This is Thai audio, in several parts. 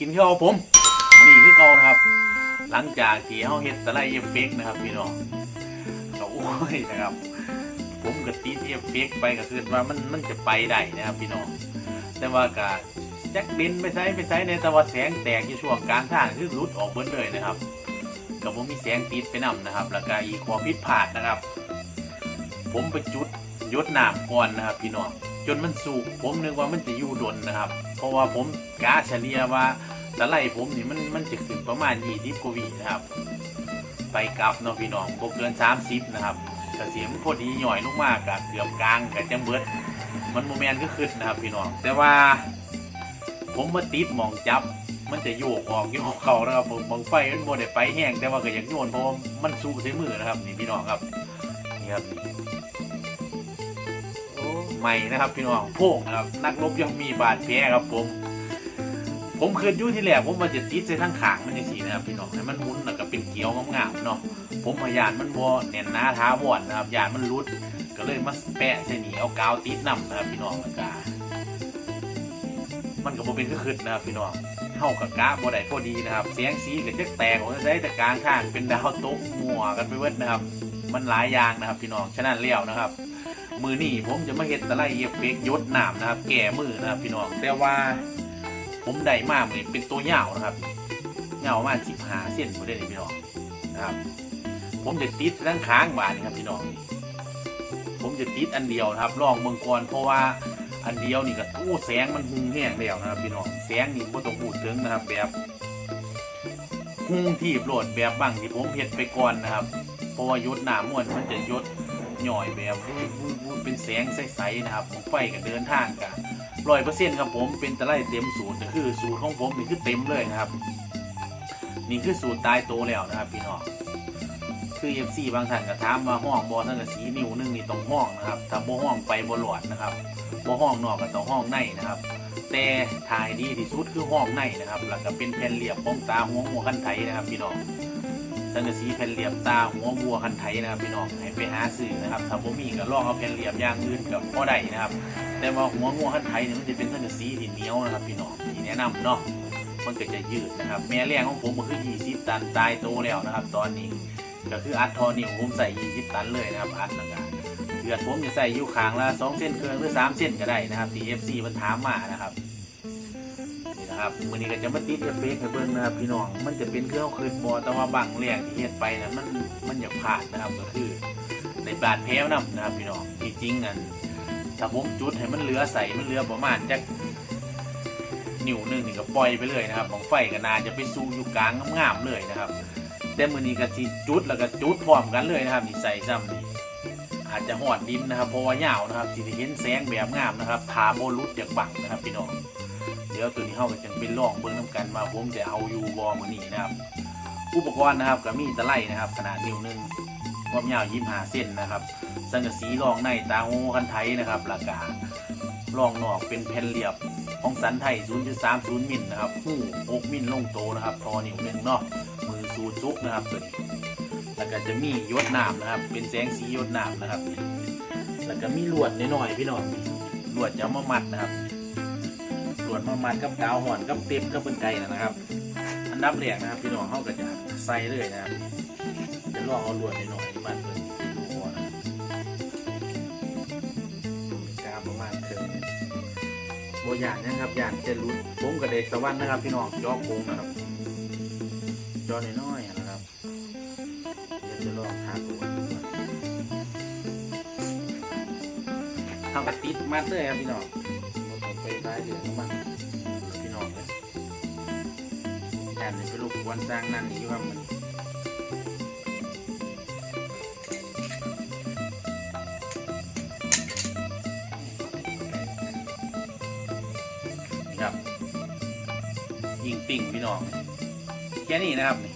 กินข้าวผมนี่คือเก่านะครับ หลังจากที่เฮาเฮ็ดสไลเอฟเฟกนะครับพี่น้องก็โอ้ยนะครับ ผมก็ติดเอฟเฟกไปก็คือว่ามันมันจะไปได้นะครับพี่น้องแต่ว่าก็จักบินไปใช้ไปใช้ในต่ว่าแสงแตกอยู่ช่วงกลางทางคือหลุดออกเบิดเลยนะครับกับผมมีแสงติดไปนํนะครับ แล้วก็อีกขอผิดพลาดนะครับ ผมไปจุดยศน้ำก่อนนะครับ พี่น้อง จนมันสุกผมนึกว่ามันจะอยู่ดนนะครับ เพราะว่าผมกาเฉลี่ยว่าตะไลผมนี่มันมันจะขึ้นประมาณ20กว่าวินะครับ ไปกลับเนาะพี่น้องบ่เกิน30นะครับกระเสียมพอดีหน่อยลงมากกับเกือบกลางกับจังเบิดมันโมเมนต์ก็ขึ้นนะครับพี่น้อง แต่ว่า ผมมาติดมองจับ มันจะโยกออกโยกเข้านะครับผมบางไฟมันโมได้ไปแห้งแต่ว่าก็ยังโยนเพราะว่ามันสู้ใช้มือนะครับนี่พี่น้องครับนี่ครับ ใหม่นะครับพี่น้องโพ่งนะครับนักรบยังมีบาดแผลครับผม ผมเคยยู่ที่แรกผมมาจะติดใส่ทั้งขางมันอย่างสีนะครับพี่น้องให้มันมุนแล้วก็เป็นเกลียวงามๆเนาะผมพยานมันบ่แน่นหน้าท้าวอนนะครับยานมันรุด ก็เลยมาแปะใส่หนีเอากาวติดนํนะครับพี่น้องแล้วก็มันก็บ่เป็นคือขึ้นนะครับพี่น้องเฮากับกะบ่ได้พอดีนะครับเสียงสีก็จักแตกออกได้แต่กลางทางเป็นดาวตกมัวกันไปเบิดนะครับ มันหลายอย่างนะครับพี่น้องฉะนั้นเลี้ยวนะครับ มือนี่ผมจะมาเฮ็ดตะไลเอฟเฟกยศน้ำนะครับ แก่มือนะครับพี่น้องแต่ว่าผมได้มากเลยเป็นตัวยานะครับยาวประมาณ15เส้นบ่ได้เลยพี่น้องนะครับ ผมจะติดทั้งค้างบานนี่ครับพี่น้องผมจะติดอันเดียวนะครับลองเมืองก่อนเพราะว่าอันเดียวนี่ก็ตู้แสงมันหุงแห้งแล้วนะครับพี่น้องแสงนี่บ่ต้องพูดถึงนะครับแบบหุงที่โปรดแบบบังที่ผมเฮ็ดไปก่อนนะครับ ราะว่ายศหนามวนมันจะยศหน่อยแบบวูดวูดวูดเป็นแสงใสๆนะครับผมไฟก็เดินทางกันร้อยเปอร์เซ็นต์ครับผมเป็นตะไลเต็มสูตรก็คือสูตรของผมนี่คือเต็มเลยนะครับ นี่คือสูตรตายโตแล้วนะครับพี่น้องคือเอฟซีบางท่านก็ถามว่าห้องบอสังกะสีนิ้วนึงนี่ต้องห้องนะครับถ้าบ่ห้องไปบ่หลอดนะครับบ่ห้องนอกก็ต้องห้องในนะครับ แต่ทายดีที่สุดคือห้องในนะครับแล้วก็เป็นแผ่นเหลี่ยมป้องตาหัวหัวคันไถนะครับพี่น้อง สังกะสีแผ่นเหลี่ยมตาหัวบัวคันไถนะครับพี่น้องให้ไปหาซื้อนะครับถ้าบ่มีก็ลองเอาแผ่นเหลี่ยมอย่างอื่นกับพอได้นะครับ แต่ว่าหัวงัวคันไถเนี่ยมันจะเป็นสังกะสีที่เหนียวนะครับพี่น้องที่แนะนำเนาะมันก็จะยืดนะครับ แม่แรงของผมก็คือ 20 ตันตายโตแล้วนะครับ ตอนนี้ก็คืออัดทอนิวผมใส่ 20 ตันเลยนะครับอัดแล้วก็เดือดผมจะใส่อยู่ขางละ2เส้นเครื่องหรือ 3 เส้นก็ได้นะครับ TFC มันถามมานะครับ นี่นะครับมือนี้ก็จะมาติดเอฟเฟกต์ให้เบิ่งนะครับพี่น้องมันจะเป็นเครื่องคืนบอแต่ว่าบางแรงที่เฮ็ดไปนะมันมันอยากผ่านนะครับก็คือในบาดแผลนํนะครับพี่น้องที่จริงอันถ้าผมจุดให้มันเหลือใส่มันเหลือประมาณจักนิ้วหนึงนี่ก็ปล่อยไปเลยนะครับของไฟก็นาจะไปสู้อยู่กลางงามๆเลยนะครับ แต่มือนี้ก็สิจุดแล้วก็จุดพร้อมกันเลยนะครับนี่ใส่ซ้ำนี่อาจจะหอดดินนะครับเพราะว่ายาวนะครับสิเห็นแสงแบบงามนะครับทาโบรุษจากบังนะครับพี่น้อง ดี๋ยวตัวนี้เข้าก็จะเป็นลองเบิ้งน้ำกันมาผมจะเอาอยู่บอมือนี้นะครับ อุปกรณ์นะครับก็มีตะไลนะครับ ขนาดนิ้วหนึงความยาวยี่ห้าเส้นนะครับสังกะสีรองในตาโงคันไทยนะครับหลักการองนอกเป็นแผ่นเรียบของสันไทย 0.30มิลนะครับหู6มิลลงโตนะครับพอนิ้วหนึงเนาะมือสูดซุกนะครับตัวนี้แล้วก็จะมียศน้ำนะครับ เป็นแสงสียศน้ำนะครับ แล้วก็มีลวดน้อยๆพี่น้องลวดจะเอมามัดนะครับ ลวดมามัดกับกาวหอนกับเต็มกับเป็นไก่นะครับ อันดับแรกนะครับพี่น้องเขาก็จะใส่เลยนะครับจะลองเอาลวดหน้อยมัดเลยดูก่อนะครับกาประมาณครึ่งโบยานนะครับยานจะรุดผมกับเดกสวรรค์นะครับ พี่น้องจอกโค้งนะครับจอน้อยๆนะครับเดี๋ยวจะลองทาตัวทำกระติดมัดเลยครับพี่น้องบ่ต้องไปร้ายเดือดของมัน แทนนี่เป็นลูกวันสร้างนั่นนี่อยู่ครับมันครับยิงติ่งพี่น้องแค่นี้นะครับนี่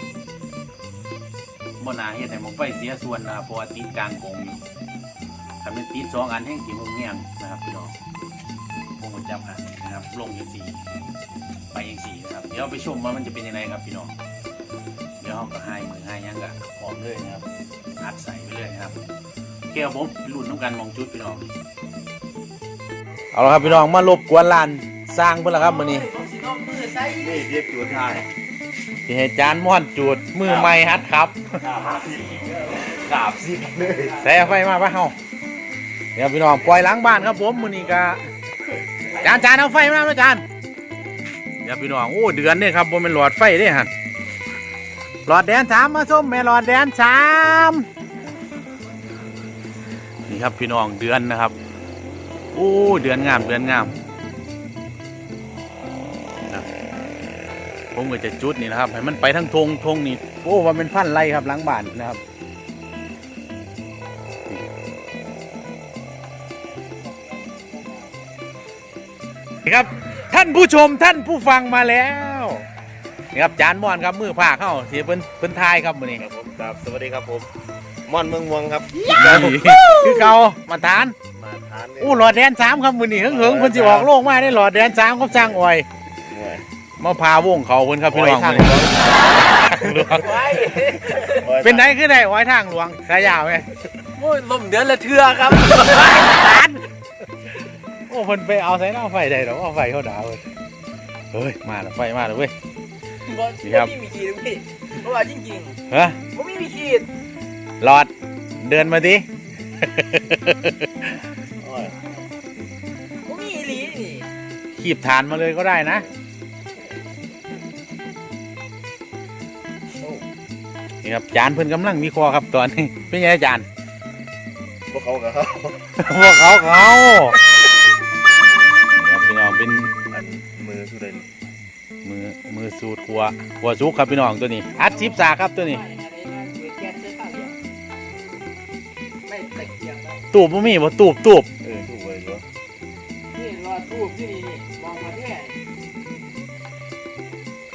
บนนาเฮ็ดให้หมองไฟเสียส่วนนะเพราะว่าติดกลางกงอยู่ทำเป็นติดสองอันแห้งกี่โมงเงี้ยงนะครับพี่น้อง จับอันนี้นะครับ ลงอย่างสี่ไปอย่างสี่นะครับ เดี๋ยวไปชมว่ามันจะเป็นยังไงครับพี่น้อง เดี๋ยวเราก็ให้มือให้ยังกะพร้อมเลยนะครับอัดใส่ไปเลยนะครับแก้วผมรุ่นน้ำกันมองจุดพี่น้อง เอาละครับพี่น้องมารบกวนลานสร้างเพื่อนละครับมื้อนี้ของสีน้องมือใส่นี่เรียกตัวท้ายสิให้จานม่อนจูดมือใหม่ฮัดครับกราบสิเลยใส่ไฟมาปะเฮาเดี๋ยวพี่น้องปล่อยหล้างบ้านครับผมมื้อนี้ก็ จานจานเอาไฟมาแล้วจานเดี๋ยวพี่น้องโอ้เดือนนี่ครับบ่แม่นหลอดไฟเด้ฮะหลอดแดนสามมาส้มแม่หลอดแดนสามนี่ครับพี่น้องเดือนนะครับ โอ้เดือนงามเดือนงามนะผมก็จะจุดนี่นะครับให้มันไปทั้งทงทงนี่โอ้ว่าเป็นพันไรครับหล้างบ้านนะครับ ครับ ท่านผู้ชมท่านผู้ฟังมาแล้วนี่ครับจานมอนครับมือผ้าเข้าที่เพิ่นเพิ่นทายครับมื้อนี้ครับผมครับสวัสดีครับผมม่อนเมืองม่วงครับคือเก่ามาทานมาทานเลยอู้หลอดแดนสามครับมื้อนี้เฮิงๆเพิ่นสิออกโลกมาได้หลอดแดนสามครับสร้างอ้อยมาพาวงเขาเพิ่นครับพี่น้องมื้อนี้เป็นไดคือได้อ้อยทางหลวงขายาวไหมโอ้ยลมเดือนละเทือครับทานโอ้เพิ่นไปเอาใส่หน้าไฟได้หรอเอาไฟเขาดาวเว้ยเฮ้ยมาแล้วไฟมาแล้วเว้ย บ่นี่ครับ ไม่มีขีดพี่เพราะว่าจริงฮะๆผมไม่มีขีดหลอดเดินมาดิผมมีอีหลีนี่ขีบฐานมาเลยก็ได้นะนี่ครับจานเพิ่นกำลังมีคอครับตอนนี้เป็นไงจาน พวกเขากับเขาพวกเขาเขา สูตรขัวขัวซุกครับพี่น้องตัวนี้ อัดชิปสาครับตัวนี้ไม่ตะเกียงแล้วตูบบ่มีบ่ตูบตูบเออถูกเลยตัวนี่รอทูบที่นี่นี่มองมาแน่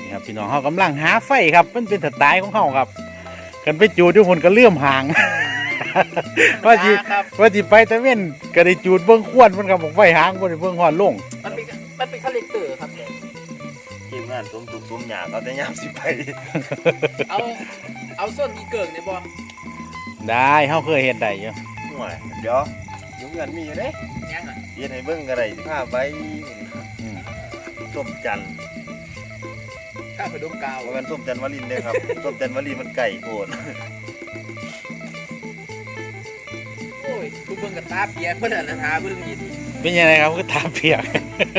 นี่ครับพี่น้องเขากำลังหาไฟครับ มันเป็นสไตล์ของเขาครับ กันไปจูดทุกคนก็เลื่อมห่าง ว่าสิครับ ว่าสิไปตะเว้นก็ได้จูดเบื้องขวนมันครับบอกไฟหางบ่ได้เบื้องหอดลง มันเป็นมันเป็นคาแรคเตอร์ครับ ทีมงานสมถูกสมหยาเขาแต่ยามสิไปเอาเอาส้นอีเกิงในบ่ได้เฮาเคยเห็นได้อยู่ห่วยเดี๋ยวอยุ่งกันมีอยู่เด้ยังอะเรียนให้เบิ่งกันไรสิผ้าใบอืมส้มจันทร์ข้าวผดมกาวว่ากันส้มจันทร์วลินเด้อครับส้มจันทร์วลินมันไก่โพดโอ้ยกูเบิ่งกับตาเปียกเพิ่นน่ะนะหาเบิ่งดีดีเป็นยังไงครับก็ตาเปียก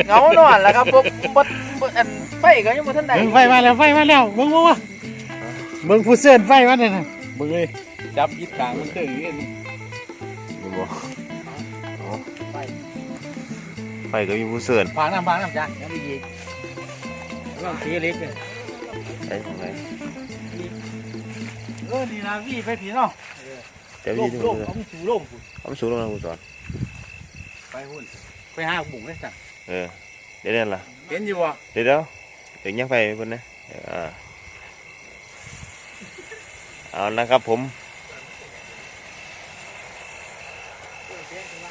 เงานอนแล้วครับบ่บ่ บ่อันไฟก็ยังบ่ทันได้เบิ่งไฟมาแล้วไฟมาแล้วเบิ่งบ่ว่าเบิ่งผู้เสื้อนไฟมาเนี่ยนะเบิ่งเลยจับยิดกลางมันเตออยู่นี่นี่บ่อ๋อไฟก็มีผู้เสื่อนฟางน้ำฟางน้ำจ้ายังมีอีกลองสีเล็กเลยไอ้ของไหนเออนี่นะวี่ไฟผีเนาะเจ้าโล่พี่งที่โล่มืงอเอาสูโล่งพุ่นเอามาสูงลงนะผู้สอนไปหุ่นไปหาบุ๋งเลยจ้ะเออ เดี๋ยวเดี๋ยวล่ะเห็นอยู่บ่เดี๋ยวเดี๋ยวเดี๋ยวยังไฟเพิ่นนะอ่าเอานะครับผม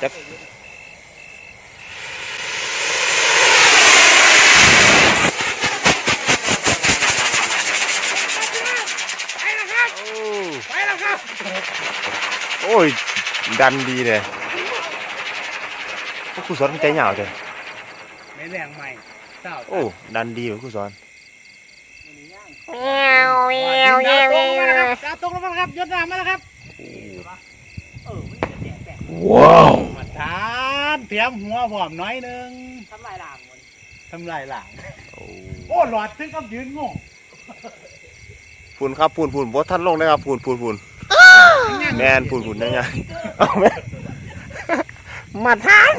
จักไปแล้วครับ โอ้ย ดันดีเลยพวกครูสอนใจเหงาเลย ในแรงใหม่เจ้าโอ้ ดันดีว่ะครูสอนดาวตรงมาแล้วครับดาวตรงแล้วครับยศน้ำมาแล้วครับว้าวมาทานเตรียมหัวหอมน้อยหนึงทำลายล้างมันทำลายหลังโอ้โอ้หลอดถึงกับยืนงงพูนครับพูนพูนบอท่านลงนะครับพูนพูนพูนแมนพูนพูนยังไงเอาแม่นมาทาน